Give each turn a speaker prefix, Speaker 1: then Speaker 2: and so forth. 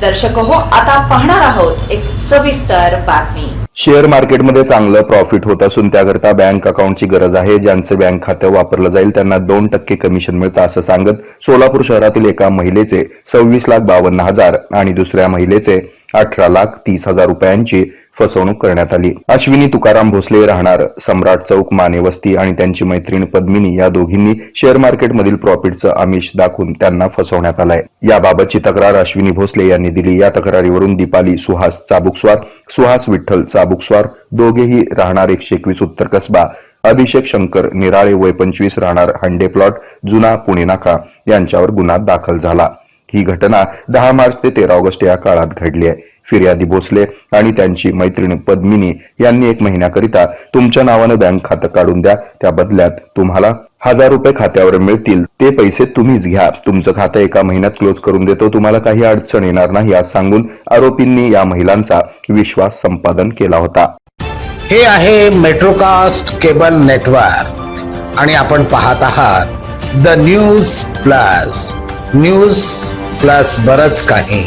Speaker 1: दर्शक हो आता पाहणार आहोत एक सविस्तर बातमी.
Speaker 2: शेअर मार्केटमध्ये चांगलं प्रॉफिट होत असून त्याकरता बँक अकाउंटची गरज आहे. ज्यांचं बँक खातं वापरलं जाईल त्यांना दोन टक्के कमिशन मिळतं असं सांगत सोलापूर शहरातील एका महिलेचे सव्वीस लाख बावन्न हजार आणि दुसऱ्या महिलेचे अठरा लाख तीस हजार रुपयांची फसवणूक करण्यात आली. अश्विनी तुकाराम भोसले राहणार सम्राट चौक माने वस्ती आणि त्यांची मैत्रीण पद्मिनी या दोघींनी शेअर मार्केटमधील प्रॉफिटचं आमिष दाखवून त्यांना फसवण्यात आलंय. याबाबतची तक्रार अश्विनी भोसले यांनी दिली. या तक्रारीवरून दीपाली सुहास चाबुकस्वार सुहास विठ्ठल चाबुकस्वार दोघेही राहणार एकशे एकवीस उत्तर कसबा अभिषेक शंकर निराळे वय पंचवीस राहणार हंडे प्लॉट जुना पुणे नाका यांच्यावर गुन्हा दाखल झाला. ही घटना दहा मार्च ते तेरा ऑगस्ट या काळात घडली आहे. फिर्यादी भोसले आणि त्यांची मैत्रीण पद्मिनी यांनी एक महिन्याकरिता तुमच्या नावानं बँक खातं काढून द्या. त्या बदल्यात तुम्हाला हजार रुपये खात्यावर मिळतील. ते पैसे तुम्हीच घ्या. तुमचं खातं एका महिन्यात क्लोज करून देतो. तुम्हाला काही अडचण येणार नाही असं सांगून आरोपींनी या महिलांचा विश्वास संपादन केला होता.
Speaker 3: हे आहे मेट्रोकास्ट केबल नेटवर्क. आणि आपण पाहत आहात the news plus. News plus बरच काही.